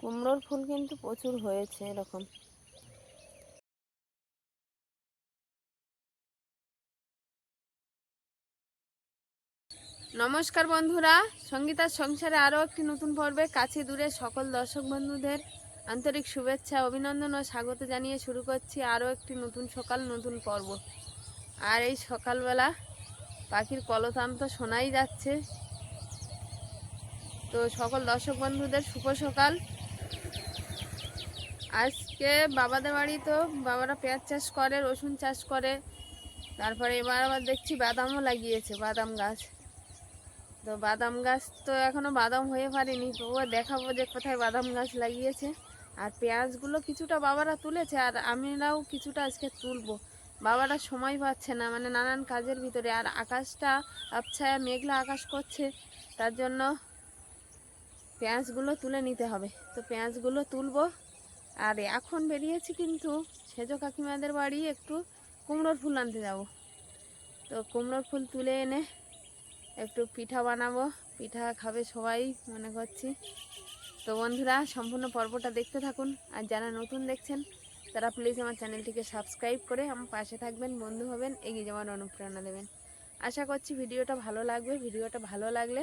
কুমড়োর ফুল কিন্তু প্রচুর হয়েছে এরকম। নমস্কার বন্ধুরা, সঙ্গীতার সংসারে আরও একটি নতুন পর্বে কাছে দূরে সকল দর্শক বন্ধুদের আন্তরিক শুভেচ্ছা, অভিনন্দন ও স্বাগত জানিয়ে শুরু করছি আরও একটি নতুন সকাল, নতুন পর্ব। আর এই সকালবেলা পাখির কলতান তো শোনাই যাচ্ছে। তো সকল দর্শক বন্ধুদের শুভ সকাল। আজকে বাবাদের বাড়ি তো বাবারা পেঁয়াজ চাষ করে, রসুন চাষ করে। তারপরে এবার আবার দেখছি বাদামও লাগিয়েছে, বাদাম গাছ। তো বাদাম গাছ তো এখনও বাদাম হয়ে পারেনি তবুও দেখাবো যে কোথায় বাদাম গাছ লাগিয়েছে। আর পেঁয়াজগুলো কিছুটা বাবারা তুলেছে, আর আমরাও কিছুটা আজকে তুলবো। বাবারা সময় পাচ্ছে না মানে নানান কাজের ভিতরে। আর আকাশটা, আবছায়া, মেঘলা আকাশ করছে, তার জন্য পেঁয়াজগুলো তুলে নিতে হবে। তো পেঁয়াজগুলো তুলবো। আর এখন বেরিয়েছি কিন্তু সেজ কাকিমাদের বাড়ি একটু কুমড়োর ফুল আনতে যাব। তো কুমড়োর ফুল তুলে এনে একটু পিঠা বানাবো। পিঠা খাবে সবাই মনে করছি। তো বন্ধুরা, সম্পূর্ণ পর্বটা দেখতে থাকুন। আর যারা নতুন দেখছেন, তারা প্লিজ আমার চ্যানেলটিকে সাবস্ক্রাইব করে আমার পাশে থাকবেন, বন্ধু হবেন, এগিয়ে যাওয়ার অনুপ্রেরণা দেবেন। আশা করছি ভিডিওটা ভালো লাগবে। ভিডিওটা ভালো লাগলে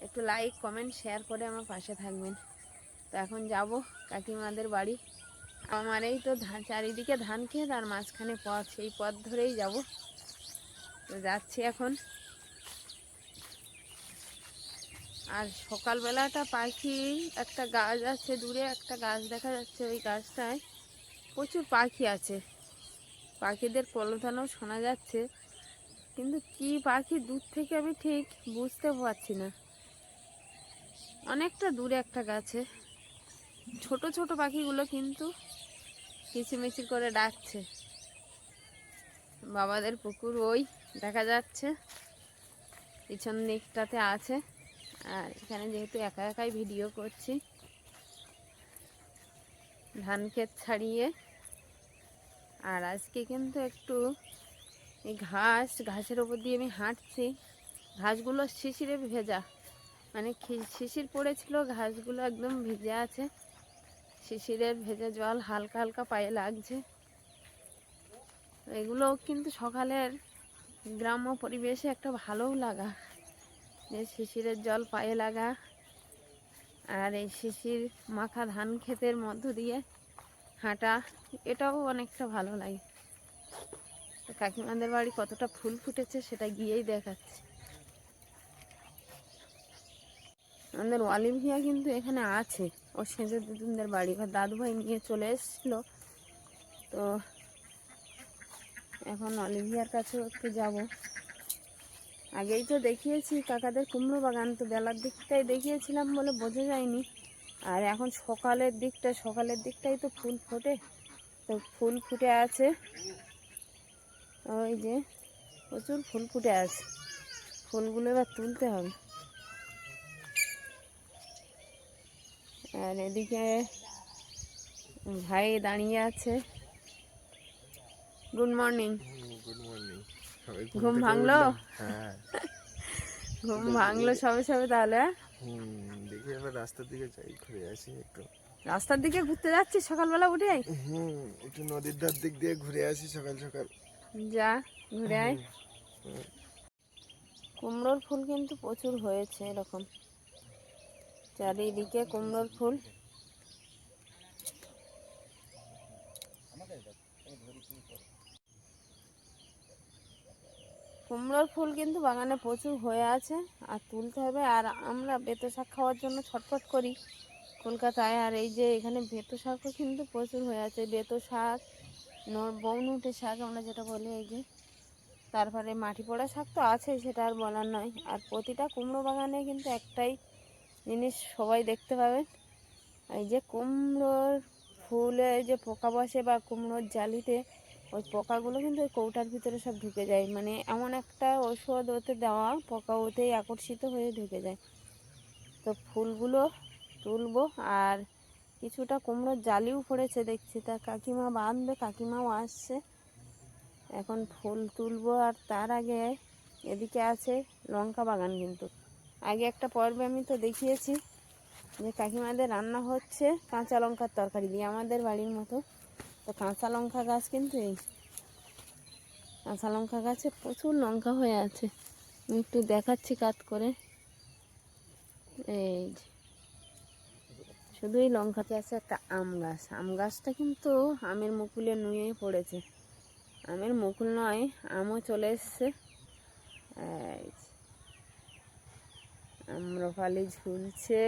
একটু লাইক কমেন্ট শেয়ার করে আমার পাশে থাকবেন। তো এখন যাব কাকিমাদের বাড়ি। আমার এই তো ধান চারিদিকে ধান খেয়ে তার মাঝখানে পথ। সেই পথ ধরেই যাব। তো যাচ্ছি এখন। আর সকালবেলাটা পাখি, একটা গাছ আছে দূরে, একটা গাছ দেখা যাচ্ছে ওই গাছটায়। প্রচুর পাখি আছে। পাখিদের কলতানো শোনা যাচ্ছে। কিন্তু কি পাখি দূর থেকে আমি ঠিক বুঝতে পারছি না। অনেকটা দূরে একটা গাছে। ছোট ছোট পাখিগুলো কিন্তু কিচিমিচি করে ডাকছে। বাবাদের পুকুর ওই দেখা যাচ্ছে। পিছন দিকটাতে আছে। আর এখানে যেহেতু একা একাই ভিডিও করছি, ধান ক্ষেত ছাড়িয়ে। আর আজকে কিন্তু একটু এই ঘাস, ঘাসের ওপর দিয়ে আমি হাঁটছি। ঘাসগুলো শিশিরে ভেজা। মানে শিশির পড়েছিল, ঘাসগুলো একদম ভিজে আছে। শিশিরের ভেজে জল হালকা হালকা পায়ে লাগছে। এগুলো কিন্তু সকালের গ্রাম্য পরিবেশে একটা ভালোও লাগা। যে শিশিরের জল পায়ে লাগা আর এই শিশির মাখা ধান ক্ষেতের মধ্য দিয়ে হাঁটা, এটাও অনেকটা ভালো লাগে। কাকিমাদের বাড়ি কতটা ফুল ফুটেছে সেটা গিয়েই দেখাচ্ছে। আমাদের অলিভিয়া কিন্তু এখানে আছে। ও সেজে দুদিনদের বাড়ি। ঘর দাদু ভাই নিয়ে চলে এসেছিল। তো এখন অলিভিয়ার কাছেও একটু যাব। আগেই তো দেখিয়েছি কাকাদের কুমড়ো বাগান। তো বেলার দিকটাই দেখিয়েছিলাম বলে বোঝা যায়নি। আর এখন সকালের দিকটা, সকালের দিকটাই তো ফুল ফোটে। তো ফুল ফুটে আছে। ওই যে প্রচুর ফুল ফুটে আছে। ফুলগুলো এবার তুলতে হবে। আর এদিকে ভাই দাঁড়িয়ে আছে। গুড মর্নিং গুড মর্নিং ঘুম ভাঙলো? হ্যাঁ। ঘুম ভাঙলো সবে সবে তাহলে হ্যাঁ? দেখি এবার রাস্তার দিকে যাই ঘুরে আসি একটু। রাস্তার দিকে ঘুরতে যাচ্ছি সকালবেলা উঠে? হুম একটু নদীর ধার দিক দিয়ে ঘুরে আসি সকাল সকাল। যা ঘুরে আয়। কুমড়োর ফুল কিন্তু প্রচুর হয়েছে এরকম। চারিদিকে কুমড়োর ফুল। কুমড়োর ফুল কিন্তু বাগানে প্রচুর হয়ে আছে, আর তুলতে হবে। আর আমরা বেতো শাক খাওয়ার জন্য ছটফট করি কলকাতায়। আর এই যে এখানে বেতো শাকও কিন্তু প্রচুর হয়ে আছে। বেতো শাক বউনুটে শাক আমরা যেটা বলি, এই যে। তারপরে মাটি পোড়া শাক তো আছে সেটা আর বলার নয়। আর প্রতিটা কুমড়ো বাগানে কিন্তু একটাই জিনিস সবাই দেখতে পাবেন। এই যে কুমড়োর ফুলে যে পোকা বসে বা কুমড়োর জালিতে, ওই পোকাগুলো কিন্তু ওই কৌটার ভিতরে সব ঢুকে যায়। মানে এমন একটা ওষুধ ওতে দেওয়া, পোকা ওতেই আকর্ষিত হয়ে ঢুকে যায়। তো ফুলগুলো তুলবো আর কিছুটা কুমড়োর জালিও পড়েছে দেখছি। তা কাকিমা বাঁধবে, কাকিমাও আসছে। এখন ফুল তুলবো আর তার আগে এদিকে আছে লঙ্কা বাগান কিন্তু। আগে একটা পর্বে আমি তো দেখিয়েছি যে কাকিমাদের রান্না হচ্ছে কাঁচা লঙ্কার তরকারি দিয়ে আমাদের বাড়ির মতো। তো কাঁচা লঙ্কা গাছ কিন্তু এই কাঁচা লঙ্কা গাছে প্রচুর লঙ্কা হয়ে আছে। আমি একটু দেখাচ্ছি কাত করে। এই শুধুই লঙ্কাতে আছে একটা আম গাছ। আম গাছটা কিন্তু আমের মুকুলে নুয়ে পড়েছে। আমের মুকুল নয়, আমও চলে এসছে। আম্রপালি ঝুলছে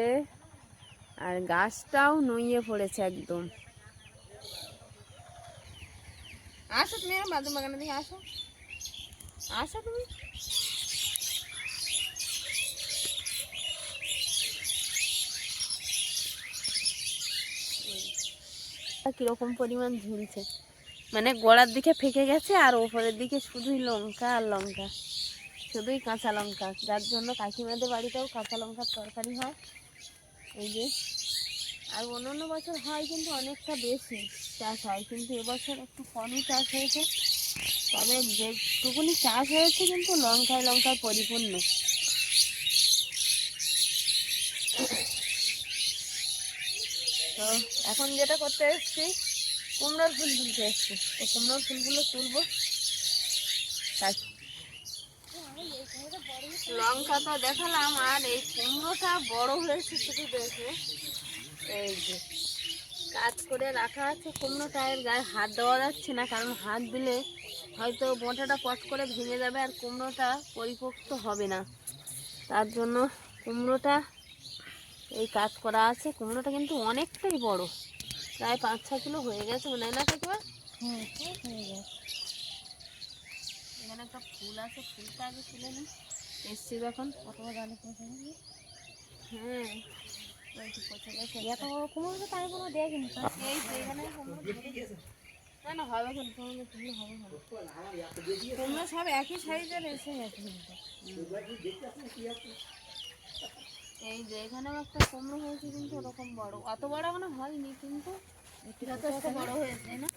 আর গাছটাও নুয়ে পড়েছে একদম। আসো তুমি বাদাম বাগানের দিকে আসো। আসো তুমি। কীরকম পরিমাণ ঝুলছে? মানে গোড়ার দিকে ফেকে গেছে আর ওপরের দিকে শুধুই লঙ্কা আর লঙ্কা। শুধুই কাঁচা লঙ্কা, যার জন্য কাকিমাদের বাড়িতেও কাঁচা লঙ্কার তরকারি হয়। এই যে, আর অন্য অন্য বছর হয় কিন্তু অনেকটা বেশি চাষ হয়, কিন্তু এবছর একটু কমই চাষ হয়েছে। তবে যেটুকুনি চাষ হয়েছে কিন্তু লঙ্কায় লঙ্কায় পরিপূর্ণ। তো এখন যেটা করতে এসছি, কুমড়োর ফুল তুলতে এসছি। তো কুমড়োর ফুলগুলো তুলবো। তাই। লঙ্কা তো দেখালাম, আর এই কুমড়োটা বড় হয়েছে শুধু দেখে। এই যে, কাজ করে রাখা আছে কুমড়োটা, এর গায়ে হাত দেওয়া যাচ্ছে না, কারণ হাত দিলে হয়তো বোঁটাটা পট করে ভেঙে যাবে, আর কুমড়োটা পরিপক্ত হবে না। তার জন্য কুমড়োটা, এই কাজ করা আছে। কুমড়োটা কিন্তু অনেকটাই বড়, প্রায় পাঁচ ছ কিলো হয়ে গেছে মনে হয় না কাকিমা হয়ে গেছে। এখানে একটা ফুল আছে ফুলটা আগে তুলে নিই। এসছি যখন। কতবার জানি পৌঁছে হ্যাঁ। এত কুমড়ো তো আমি কোনো দেখিনি এই তো এখানে না না হবে কিন্তু কুমড়ো হবে হবে কুমড়ো সব একই সাইজের এসে গেছে কিন্তু। এই যে এখানেও একটা কুমড়ো হয়েছে কিন্তু ওরকম বড়। অত বড় মানে হয়নি কিন্তু যথেষ্ট বড় হয়েছে না?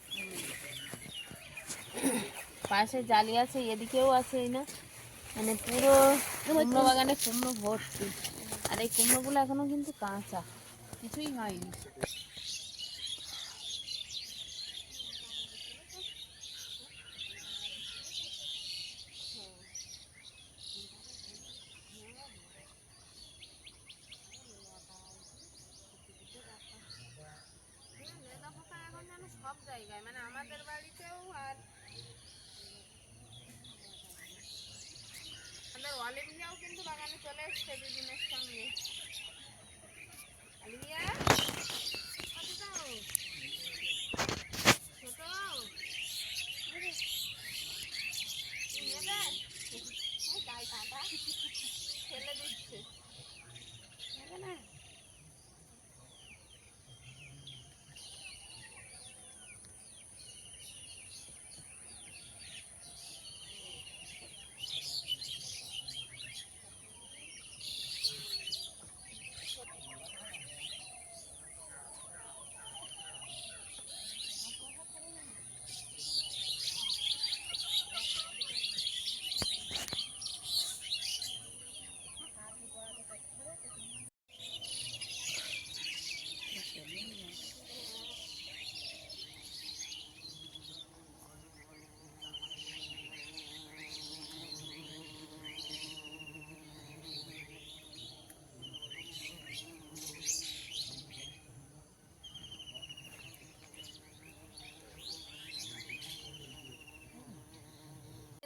পাশে জালি আছে, এদিকেও আছে এই না। মানে পুরো কুমড়ো বাগানে কুমড়ো ভর্তি। আর এই কুমড়োগুলো এখনও কিন্তু কাঁচা। কিছুই হয়নি। সব জায়গায়। মানে আমাদের বাড়িতেও আর আমাদের অলিভিয়াও কিন্তু বাগানে চলে এসছে দুদিনের সঙ্গে। অলিভিয়া কাঁটা। দিচ্ছে। না।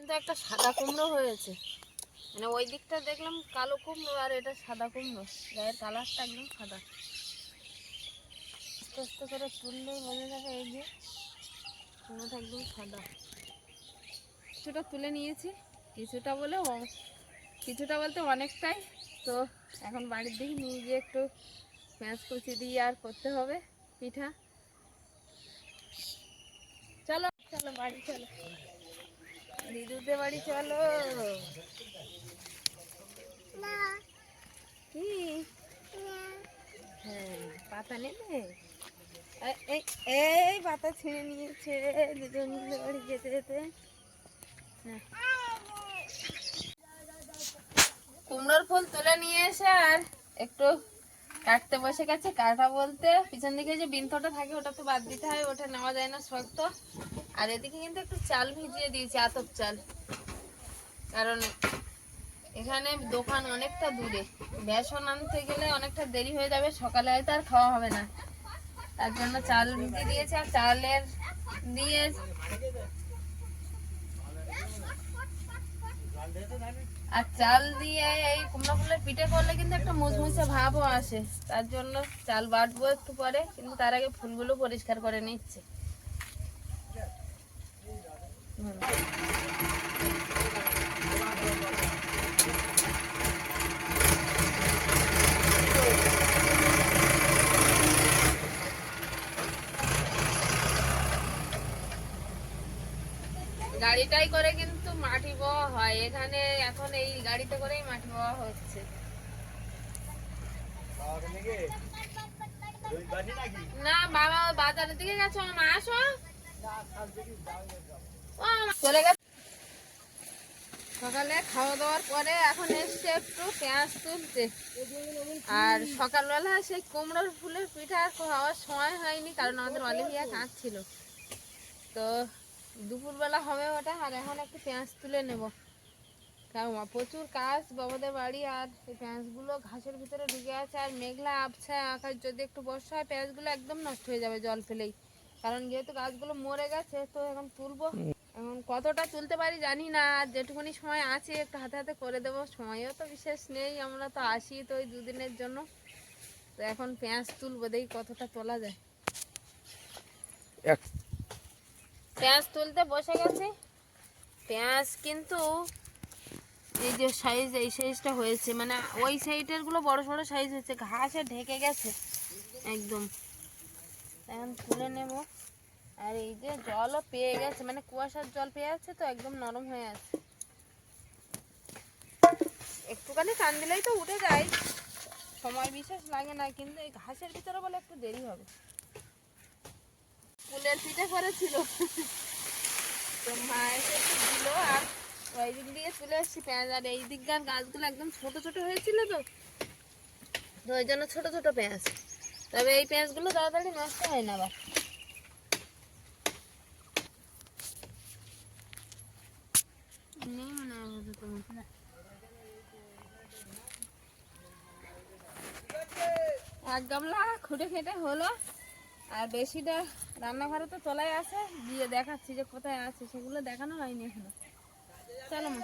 কিন্তু একটা সাদা কুমড়ো হয়েছে। মানে ওই দিকটা দেখলাম কালো কুমড়ো আর এটা সাদা কুমড়ো। গায়ের কালারটা একদম সাদা। আস্তে আস্তে করে তুললেই বোঝা যাবে এই যে কুমড়োটা একদম সাদা। কিছুটা তুলে নিয়েছি, কিছুটা বলে কিছুটা বলতে অনেকটাই। তো এখন বাড়ির দিকে নিয়ে গিয়ে একটু পেঁয়াজ কুচি দিয়ে আর করতে হবে পিঠা। চলো চলো বাড়ি চলো। দিদুদের বাড়ি চলো। কি? হ্যাঁ পাতা নেবে? এই এই পাতা ছিঁড়ে নিয়েছে দিদুদের বাড়ি যেতে যেতে। কুমড়োর ফুল তুলে নিয়ে এসে আর একটু কাটতে বসে গেছে কাটা বলতে। পিছন দিকে যে বিনতটা থাকে ওটা তো বাদ দিতে হয় ওটা নেওয়া যায় না শক্ত। আর এদিকে কিন্তু একটু চাল ভিজিয়ে দিয়েছি, আতপ চাল। কারণ এখানে দোকান অনেকটা দূরে। বেসন আনতে গেলে অনেকটা দেরি হয়ে যাবে, সকালে হয়তো আর খাওয়া হবে না। তার জন্য চাল ভিজিয়ে দিয়েছে আর চালের দিয়ে আর চাল দিয়ে এই কুমড়ো ফুলের পিঠে করলে কিন্তু একটা মুচমুচে ভাবও আসে। তার জন্য চাল বাটবো একটু পরে, কিন্তু তার আগে ফুলগুলো পরিষ্কার করে নিচ্ছে। গাড়িটাই করে কিন্তু মাটি বওয়া হয়। এখানে এখন এই গাড়িতে করেই মাটি বওয়া হচ্ছে। না বাবা বাজারের দিকে গেছো। মা আসো। সকালে খাওয়া দাওয়ার পরে এখন এসছে একটু পেঁয়াজ তুলতে। আর সকালবেলা সেই কুমড়োর ফুলের পিঠা আর খাওয়ার সময় হয়নি, কারণ আমাদের অলিভিয়া কাজ ছিল তো দুপুরবেলা হবে ওটা, আর এখন একটু পেঁয়াজ তুলে নেব। কারণ প্রচুর কাজ বাবাদের বাড়ি, আর এই পেঁয়াজগুলো ঘাসের ভিতরে ঢুকে আছে, আর মেঘলা আবছা আকাশ। যদি একটু বর্ষা হয়, পেঁয়াজগুলো একদম নষ্ট হয়ে যাবে জল ফেলেই কারণ যেহেতু গাছগুলো মরে গেছে, তো এখন তুলবো। এখন কতটা তুলতে পারি জানি না। যেটুকুনি সময় আছে একটু হাতে হাতে করে দেবো সময়ও তো বিশেষ নেই আমরা তো আসি তো ওই দুদিনের জন্য। তো এখন পেঁয়াজ তুলবো দেখি কতটা তোলা যায়। পেঁয়াজ তুলতে বসে গেছে। পেঁয়াজ কিন্তু এই যে সাইজ এই সাইজটা হয়েছে মানে ওই সাইডেরগুলো বড় বড় সাইজ হয়েছে ঘাসে ঢেকে গেছে একদম। এখন তুলে নেব। আর এই যে জলও পেয়ে গেছে মানে কুয়াশার জল পেয়ে আছে তো, একদম নরম হয়ে আছে। একটুখানি টান দিলেই তো উঠে যায়। সময় বিশেষ লাগে না, কিন্তু এই ঘাসের ভিতরে বলে একটু দেরি হবে। ফুলের পিঠে করেছিল। তো মা এসে দিল, আর ওই দিক দিয়ে তুলে এসেছি পেঁয়াজ। আর এই দিককার গাছগুলো একদম ছোট ছোট হয়েছিল তো তো ওই জন্য ছোট ছোট পেঁয়াজ। তবে এই পেঁয়াজগুলো তাড়াতাড়ি নষ্ট হয় না আবার। নেই মনে আপাতত এক গামলা খুঁটে খেটে হলো। আর বেশিটা রান্নাঘরে তো তোলাই আছে। গিয়ে দেখাচ্ছি যে কোথায় আছে। সেগুলো দেখানো হয়নি এখনও। চলো মা।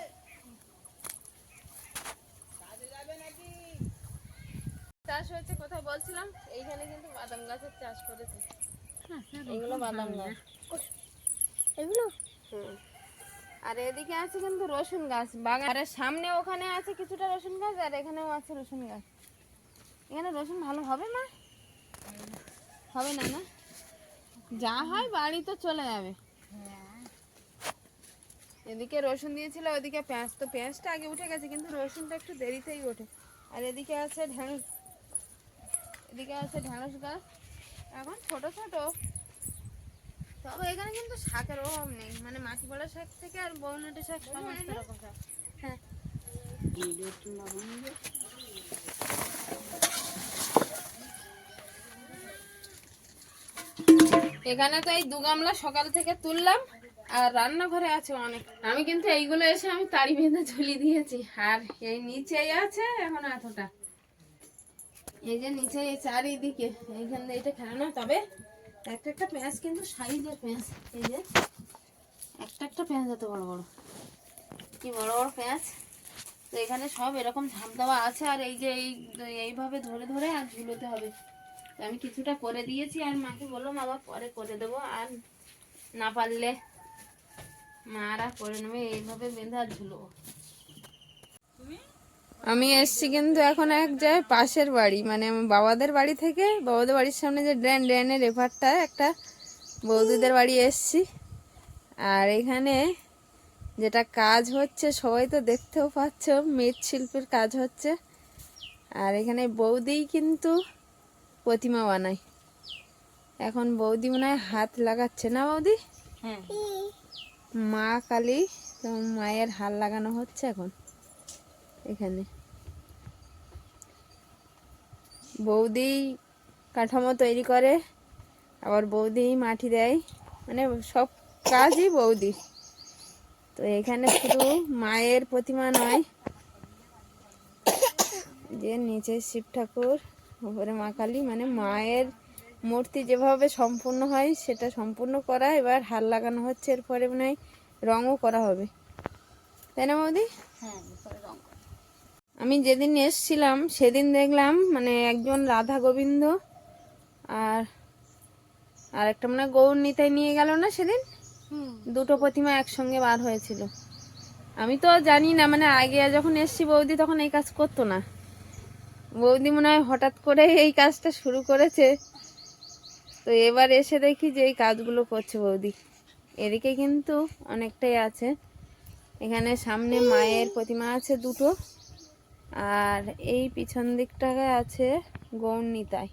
চাষ হয়েছে কোথায় বলছিলাম? এইখানে কিন্তু বাদাম গাছের চাষ করেছে। এগুলো বাদাম গাছ। এগুলো? আর এদিকে আছে কিন্তু রসুন গাছ বাগানের সামনে ওখানে আছে কিছুটা রসুন গাছ, আর এখানেও আছে রসুন গাছ। এখানে রসুন ভালো হবে না? হবে না না? যা হয় বাড়ি তো চলে যাবে। এদিকে রসুন দিয়েছিল, ওদিকে পেঁয়াজ। তো পেঁয়াজটা আগে উঠে গেছে, কিন্তু রসুনটা একটু দেরিতেই ওঠে। আর এদিকে আছে ঢেঁড়স। এদিকে আছে ঢেঁড়স গাছ। এখন ছোট ছোট। তবে এখানে কিন্তু শাকের অভাব নেই। মানে মাটি পড়া শাক থেকে আর বৌনটি শাক সমস্ত রকম শাক। হ্যাঁ। এখানে তো এই দু গামলা সকাল থেকে তুললাম, আর রান্নাঘরে আছে অনেক। আমি কিন্তু এইগুলো এসে আমি তাড়ি বেঁধে ঝুলিয়ে দিয়েছি। আর এই নিচেই আছে এখন এতটা এই যে নিচে চারিদিকে। এইখান এইখানে এটা খেলানো তবে একটা একটা পেঁয়াজ কিন্তু সাইজের পেঁয়াজ, এই যে। একটা একটা পেঁয়াজ এত বড় বড়। কি বড় বড় পেঁয়াজ? তো এখানে সব এরকম ঝাঁপ দেওয়া আছে, আর এই যে এই, এইভাবে ধরে ধরে আর ঝুলোতে হবে। আমি কিছুটা করে দিয়েছি, আর মাকে বললাম আবার পরে করে দেবো। আর না পারলে মারা করে নেবে, এইভাবে বেঁধে আর ঝুলবো। আমি এসছি কিন্তু এখন এক জায়গায় পাশের বাড়ি মানে আমার বাবাদের বাড়ি থেকে বাবাদের বাড়ির সামনে যে ড্রেন ড্রেনের এপারটা একটা বৌদিদের বাড়ি এসছি। আর এখানে যেটা কাজ হচ্ছে সবাই তো দেখতেও পাচ্ছ মৃৎশিল্পের কাজ হচ্ছে। আর এখানে বৌদি কিন্তু প্রতিমা বানায়। এখন বৌদি মনে হয় হাত লাগাচ্ছে না বৌদি? মা কালী তো মায়ের হাল লাগানো হচ্ছে এখন। এখানে। বৌদি কাঠামো তৈরি করে, আবার বৌদি মাটি দেয়। মানে সব কাজই বৌদি। তো এখানে শুধু মায়ের প্রতিমা নয় যে নিচে শিব ঠাকুর, উপরে মা কালী মানে মায়ের মূর্তি যেভাবে সম্পূর্ণ হয়, সেটা সম্পূর্ণ করা, এবার হার লাগানো হচ্ছে, এরপরে মনে হয় রঙও করা হবে। তাই না বৌদি? হ্যাঁ। আমি যেদিন এসছিলাম সেদিন দেখলাম মানে একজন রাধা গোবিন্দ আর আর একটা মানে গৌর নিতাই নিয়ে গেল না সেদিন? দুটো প্রতিমা একসঙ্গে বার হয়েছিল। আমি তো জানি না মানে আগে যখন এসছি বৌদি তখন এই কাজ করতো না। বৌদি মনে হয় হঠাৎ করে এই কাজটা শুরু করেছে। তো এবার এসে দেখি যে এই কাজগুলো করছে বৌদি। এদিকে কিন্তু অনেকটাই আছে। এখানে সামনে মায়ের প্রতিমা আছে দুটো। আর এই পিছন দিকটাকে আছে গৌরনিতাই।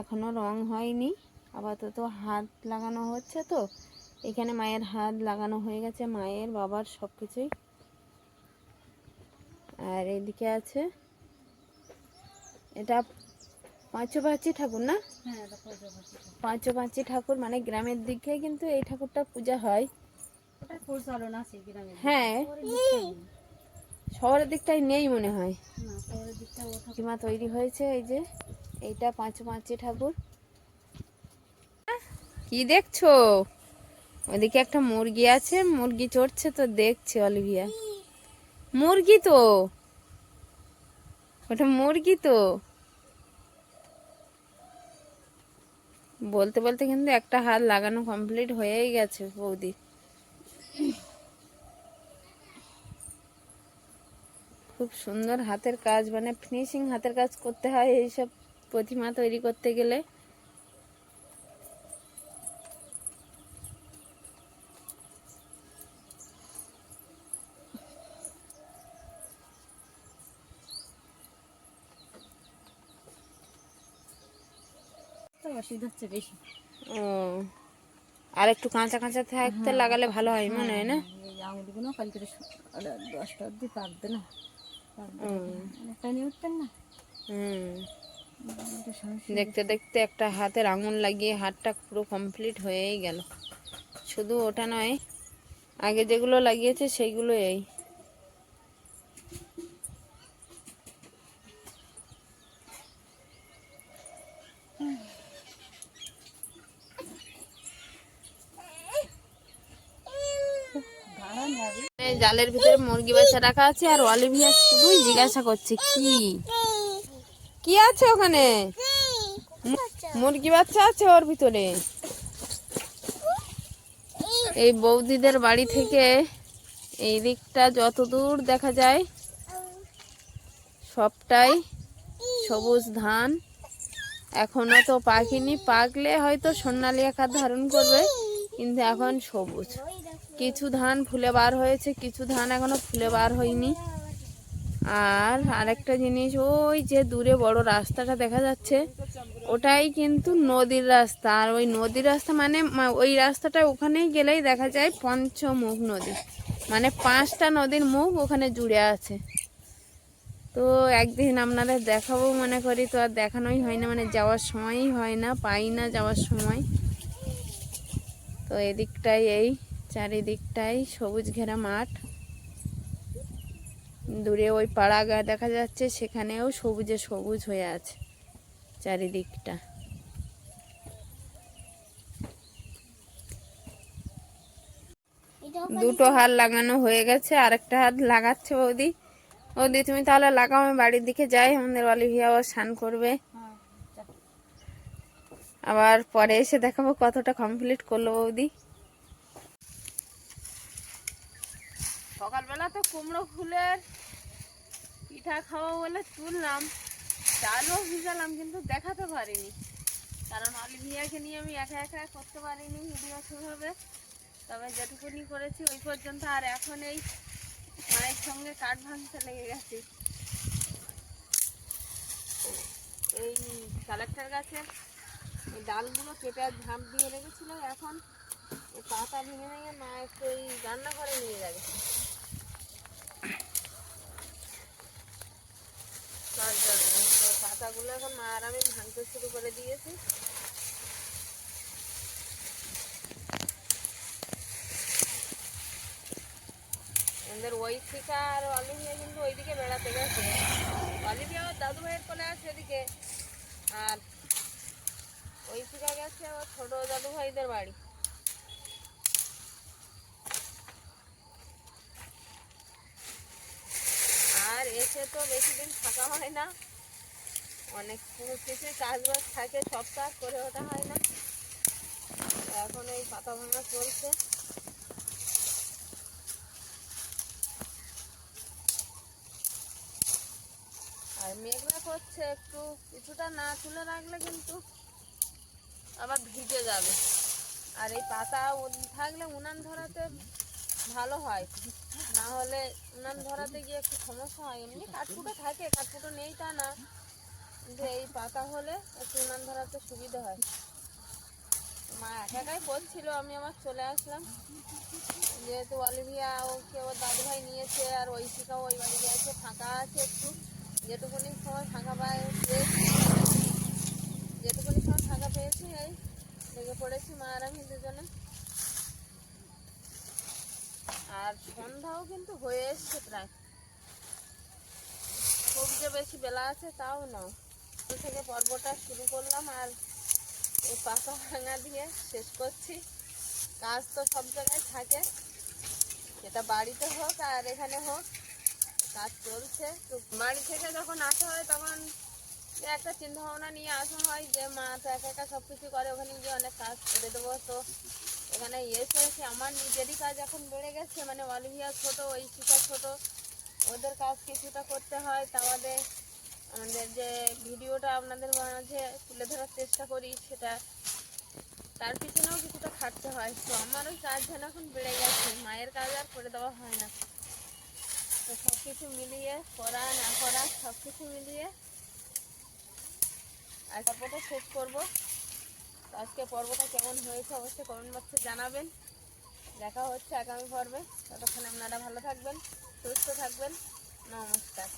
এখনও রং হয়নি আপাতত হাত লাগানো হচ্ছে তো। এখানে মায়ের হাত লাগানো হয়ে গেছে মায়ের বাবার সব কিছুই আর এদিকে আছে এটা পাঁচপাঁচি ঠাকুর না? হ্যাঁ পাঁচপাঁচি ঠাকুর। মানে গ্রামের দিকে কিন্তু এই ঠাকুরটা পূজা হয়। আছে হ্যাঁ। শহরের দিকটাই নেই। মনে হয়। প্রতিমা তৈরি হয়েছে এই যে এইটা পাঁচ পাঁচি ঠাকুর। কি দেখছ? ওদিকে একটা মুরগি আছে মুরগি চড়ছে তো দেখছে অলিভিয়া। মুরগি তো? ওটা মুরগি তো? বলতে বলতে কিন্তু একটা হাত লাগানো কমপ্লিট হয়েই গেছে বৌদি। খুব সুন্দর হাতের কাজ মানে ফিনিশিং হাতের কাজ করতে হয় এইসব প্রতিমা তৈরি করতে গেলে। অসুবিধা হচ্ছে বেশি। ও আর একটু কাঁচা কাঁচা থাকতে লাগালে ভালো হয় মনে হয় না? এই আঙুলগুলো কালকে দশটা অব্দি পাকবে না। দেখতে দেখতে একটা হাতের আঙুল লাগিয়ে হাতটা পুরো কমপ্লিট হয়েই গেল। শুধু ওটা নয় আগে যেগুলো লাগিয়েছে সেইগুলো এই গাড়া নেবে এই জালের ভিতরে মুরগি বাচ্চা রাখা আছে আর অলিভিয়া শুধুই জিজ্ঞাসা করছে, কি? কি আছে ওখানে? মুরগি বাচ্চা আছে ওর ভিতরে? এই বৌদিদের বাড়ি থেকে এই দিকটা যত দূর দেখা যায়, সবটাই সবুজ ধান। এখনও তো পাকেনি পাকলে হয়তো সোনালি আকার ধারণ করবে, কিন্তু এখন সবুজ। কিছু ধান ফুলে বার হয়েছে, কিছু ধান এখনও ফুলে বার হয়নি। আর আরেকটা জিনিস, ওই যে দূরে বড় রাস্তাটা দেখা যাচ্ছে, ওটাই কিন্তু নদীর রাস্তা। আর ওই নদীর রাস্তা মানে ওই রাস্তাটা ওখানেই গেলেই দেখা যায় পঞ্চমুখ নদী। মানে পাঁচটা নদীর মুখ ওখানে জুড়ে আছে। তো একদিন আপনাদের দেখাবো মনে করি, তো আর দেখানোই হয় না মানে যাওয়ার সময়ই হয় না, পাই না যাওয়ার সময়। তো এদিকটাই এই। চারিদিকটাই সবুজ ঘেরা মাঠ। দূরে ওই পাড়া গা দেখা যাচ্ছে সেখানেও সবুজে সবুজ হয়ে আছে চারিদিকটা। দুটো হাত লাগানো হয়ে গেছে আরেকটা হাত লাগাচ্ছে বৌদি। বৌদি তুমি তাহলে লাগাও আমি বাড়ির দিকে যাই আমাদের অলিভিয়া আবার স্নান করবে। হ্যাঁ আবার পরে এসে দেখাবো কতটা কমপ্লিট করল বৌদি। সকালবেলা তো কুমড়ো ফুলের পিঠা খাওয়া বলে তুললাম। চালও ভিজালাম, কিন্তু দেখাতে পারিনি। কারণ অলিভিয়াকে নিয়ে আমি একা একা করতে পারিনি ভিডিও সেভাবে তবে যেটুকুনি করেছি ওই পর্যন্ত, আর এখন এই মায়ের সঙ্গে কাঠ ভাঙতে লেগে গেছি। এই কালেক্টর গাছে ডালগুলো কেটে ঝাঁপ দিয়ে রেখেছিল, এখন পাতা ভেঙে ভেঙে মা একটু এই রান্না করে নিয়ে যাবে তার জন্য তো পাতা পাতাগুলো এখন মা আর আমি ভাঙতে শুরু করে দিয়েছি। আমাদের ওই শিখা আর অলিভিয়া কিন্তু ওইদিকে বেড়াতে গেছে। অলিভিয়া ওর দাদু ভাইয়ের কোলে আছে এদিকে। আর ওই শিখা গেছে ওর ছোট দাদু ভাইদের বাড়ি। আর এসে তো বেশি দিন থাকা হয় না। অনেক কিছু চাষবাস থাকে সব কাজ করে ওঠা হয় না। এখন এই পাতা ভাঙা চলছে। আর মেঘলা করছে একটু, কিছুটা না তুলে রাখলে কিন্তু আবার ভিজে যাবে। আর এই পাতা থাকলে উনান ধরাতে ভালো হয়। না হলে উনান ধরাতে গিয়ে একটু সমস্যা হয়। এমনি কাঠকুটো থাকে কাঠকুটো নেই তা না। কিন্তু এই পাতা হলে একটু উনান ধরাতে সুবিধা হয়। মা একাই করছিল আমি আমার চলে আসলাম। যেহেতু অলিভিয়া ওকে ওর দাদু ভাই নিয়েছে আর ঐশিকাও ওই বাড়ি গেছে, ফাঁকা আছে একটু। যেটুকুনি সময় ফাঁকা পায়, যেটুকুনি সময় ফাঁকা পেয়েছি, এই লেগে পড়েছি মা আর আমি দুজনে। আর সন্ধ্যাও কিন্তু হয়ে এসছে প্রায়। খুব যে বেশি বেলা আছে তাও না তো থেকে পর্বটা শুরু করলাম আর এই পাতা ভাঙা দিয়ে শেষ করছি। কাজ তো সব জায়গায় থাকে। সেটা বাড়িতে হোক আর এখানে হোক, কাজ চলছে। তো বাড়ি থেকে যখন আসা হয় তখন একটা চিন্তা ভাবনা নিয়ে আসা হয় যে মা তো একা একা সব কিছু করে, ওখানে গিয়ে অনেক কাজ করে দেবো। তো এখানে এসে এসে আমার নিজেরই কাজ এখন বেড়ে গেছে। মানে অলিভিয়া ছোট শিখা ছোট, ওদের কাজ কিছুটা করতে হয়। তা আমাদের আমাদের যে ভিডিওটা আপনাদের মাঝে তুলে ধরার চেষ্টা করি, সেটা তার পিছনেও কিছুটা খাটতে হয়। তো আমার ওই কাজ যেন এখন বেড়ে গেছে, মায়ের কাজ আর করে দেওয়া হয় না। তো সব কিছু মিলিয়ে, করা না করা সব কিছু মিলিয়ে আর তারপরে শেষ করব। আজকে পর্বটা কেমন হয়েছে অবশ্যই কমেন্ট বক্সে জানাবেন। দেখা হচ্ছে আগামী পর্বে। ততক্ষণ আপনারা ভালো থাকবেন, সুস্থ থাকবেন। নমস্কার।